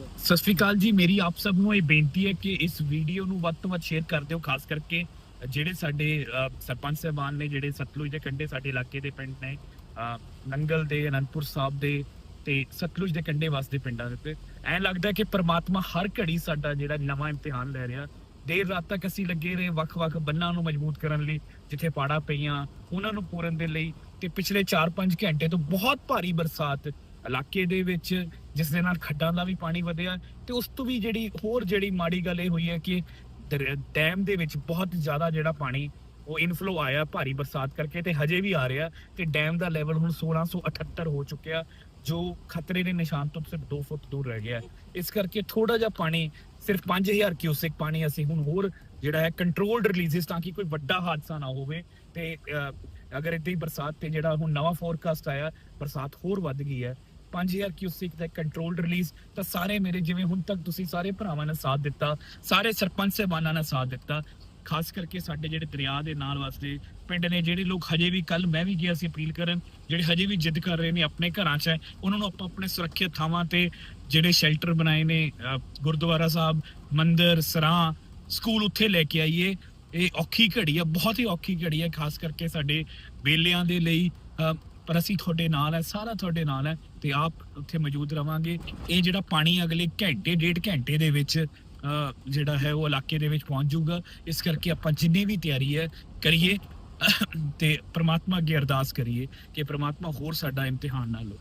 ਸਤਿ ਸ਼੍ਰੀ ਅਕਾਲ ਜੀ, ਮੇਰੀ ਆਪ ਸਭ ਨੂੰ ਇਹ ਬੇਨਤੀ ਹੈ ਕਿ ਇਸ ਵੀਡੀਓ ਨੂੰ ਵੱਧ ਤੋਂ ਵੱਧ ਸ਼ੇਅਰ ਕਰ ਦਿਓ, ਖਾਸ ਕਰਕੇ ਜਿਹੜੇ ਸਾਡੇ ਸਰਪੰਚ ਸਾਹਿਬਾਨ ਨੇ, ਜਿਹੜੇ ਸਤਲੁਜ ਦੇ ਕੰਢੇ ਸਾਡੇ ਇਲਾਕੇ ਦੇ ਪਿੰਡ ਨੇ ਨੰਗਲ ਦੇ, ਅਨੰਦਪੁਰ ਸਾਹਿਬ ਦੇ ਤੇ ਸਤਲੁਜ ਦੇ ਕੰਢੇ ਵਸਦੇ ਪਿੰਡਾਂ ਦੇ ਉੱਤੇ। ਐਂ ਲੱਗਦਾ ਕਿ ਪ੍ਰਮਾਤਮਾ ਹਰ ਘੜੀ ਸਾਡਾ ਜਿਹੜਾ ਨਵਾਂ ਇਮਤਿਹਾਨ ਲੈ ਰਿਹਾ। ਦੇਰ ਰਾਤ ਤੱਕ ਅਸੀਂ ਲੱਗੇ ਰਹੇ ਵੱਖ-ਵੱਖ ਬੰਨਾਂ ਨੂੰ ਮਜ਼ਬੂਤ ਕਰਨ ਲਈ, ਜਿੱਥੇ ਪਾੜਾ ਪਈਆਂ, ਉਹਨਾਂ ਨੂੰ ਪੂਰਨ ਦੇ ਲਈ ਤੇ ਪਿਛਲੇ 4-5 ਘੰਟੇ ਤੋਂ ਬਹੁਤ ਭਾਰੀ ਬਰਸਾਤ ਇਲਾਕੇ ਦੇ ਵਿੱਚ ਜਿਸ ਦੇ ਨਾਲ ਖੱਡਾਂ ਦਾ ਵੀ ਪਾਣੀ ਵਧਿਆ ਤੇ ਉਸ ਤੋਂ ਵੀ ਜਿਹੜੀ ਹੋਰ ਜਿਹੜੀ ਮਾੜੀ ਗੱਲ ਇਹ ਹੋਈ ਹੈ ਕਿ ਦਰ- ਡੈਮ ਦੇ ਵਿੱਚ ਬਹੁਤ ਜ਼ਿਆਦਾ ਜਿਹੜਾ ਪਾਣੀ ਉਹ ਇਨਫਲੋ ਆਇਆ ਭਾਰੀ ਬਰਸਾਤ ਕਰਕੇ ਤੇ ਹਜੇ ਵੀ ਆ ਰਿਹਾ ਤੇ ਡੈਮ ਦਾ ਲੈਵਲ ਹੁਣ 1678 ਹੋ ਚੁੱਕਿਆ, ਜੋ ਖਤਰੇ ਦੇ ਨਿਸ਼ਾਨ ਤੋਂ ਸਿਰਫ 2 ਫੁੱਟ ਦੂਰ ਰਹਿ ਗਿਆ। ਇਸ ਕਰਕੇ ਥੋੜਾ ਜਿਹਾ ਪਾਣੀ, ਸਿਰਫ 5000 ਕਿਊਸਿਕ ਪਾਣੀ ਅਸੀਂ ਹੁਣ ਹੋਰ ਜਿਹੜਾ ਹੈ ਕੰਟਰੋਲਡ ਰਿਲੀਜ਼ਸ ਤਾਂ ਕਿ ਕੋਈ ਵੱਡਾ ਹਾਦਸਾ ਨਾ ਹੋਵੇ ਤੇ ਅਗਰ ਇਦਾਂ ਹੀ ਬਰਸਾਤ ਤੇ ਜਿਹੜਾ ਹੁਣ ਨਵਾਂ ਫੋਰਕਾਸਟ ਆਇਆ, ਬਰਸਾਤ ਹੋਰ ਵੱਧ ਗਈ ਹੈ 5000 ਕਿਊਸਿਕ ਦਾ ਕੰਟਰੋਲਡ ਰਿਲੀਜ਼ ਤਾਂ ਸਾਰੇ ਮੇਰੇ ਜਿਵੇਂ ਹੁਣ ਤੱਕ ਤੁਸੀਂ ਸਾਰੇ ਭਰਾਵਾਂ ਨੇ ਸਾਥ ਦਿੱਤਾ, ਸਾਰੇ ਸਰਪੰਚ ਸਾਹਿਬਾਨਾਂ ਨੇ ਸਾਥ ਦਿੱਤਾ, ਖਾਸ ਕਰਕੇ ਸਾਡੇ ਜਿਹੜੇ ਦਰਿਆ ਦੇ ਨਾਲ ਵਾਸਤੇ ਪਿੰਡ ਨੇ, ਜਿਹੜੇ ਲੋਕ ਹਜੇ ਵੀ ਕੱਲ ਮੈਂ ਵੀ ਗਿਆ ਸੀ ਅਪੀਲ ਕਰਨ, ਜਿਹੜੇ ਹਜੇ ਵੀ ਜਿੱਦ ਕਰ ਰਹੇ ਨੇ ਆਪਣੇ ਘਰਾਂ 'ਚ ਹੈ, ਉਹਨਾਂ ਨੂੰ ਆਪਾਂ ਆਪਣੇ ਸੁਰੱਖਿਅਤ ਥਾਵਾਂ ਤੇ ਜਿਹੜੇ ਸ਼ੈਲਟਰ ਬਣਾਏ ਨੇ ਗੁਰਦੁਆਰਾ ਸਾਹਿਬ, ਮੰਦਿਰ, ਸਰਾਂ ਸਕੂਲ ਉੱਥੇ ਲੈ ਕੇ ਆਈਏ। ਇਹ ਔਖੀ ਘੜੀ ਆ, ਬਹੁਤ ਹੀ ਔਖੀ ਘੜੀ ਹੈ ਖਾਸ ਕਰਕੇ ਸਾਡੇ ਬੇਲਿਆਂ ਦੇ ਲਈ ਪਰ ਅਸੀਂ ਤੁਹਾਡੇ ਨਾਲ ਹੈ, ਸਾਰਾ ਤੁਹਾਡੇ ਨਾਲ ਹੈ ਤੇ ਆਪ ਉੱਥੇ ਮੌਜੂਦ ਰਵਾਂਗੇ। ਇਹ ਜਿਹੜਾ ਪਾਣੀ ਅਗਲੇ ਘੰਟੇ, ਡੇਢ ਘੰਟੇ ਦੇ ਵਿੱਚ ਜਿਹੜਾ ਹੈ ਉਹ ਇਲਾਕੇ ਦੇ ਵਿੱਚ ਪਹੁੰਚ ਜਾਊਗਾ। ਇਸ ਕਰਕੇ ਆਪਾਂ ਜਿੰਨੀ ਵੀ ਤਿਆਰੀ ਹੈ, ਕਰੀਏ ਤੇ ਪ੍ਰਮਾਤਮਾ ਅੱਗੇ ਅਰਦਾਸ ਕਰੀਏ ਕਿ ਪ੍ਰਮਾਤਮਾ ਹੋਰ ਸਾਡਾ ਇਮਤਿਹਾਨ ਨਾ ਲਓ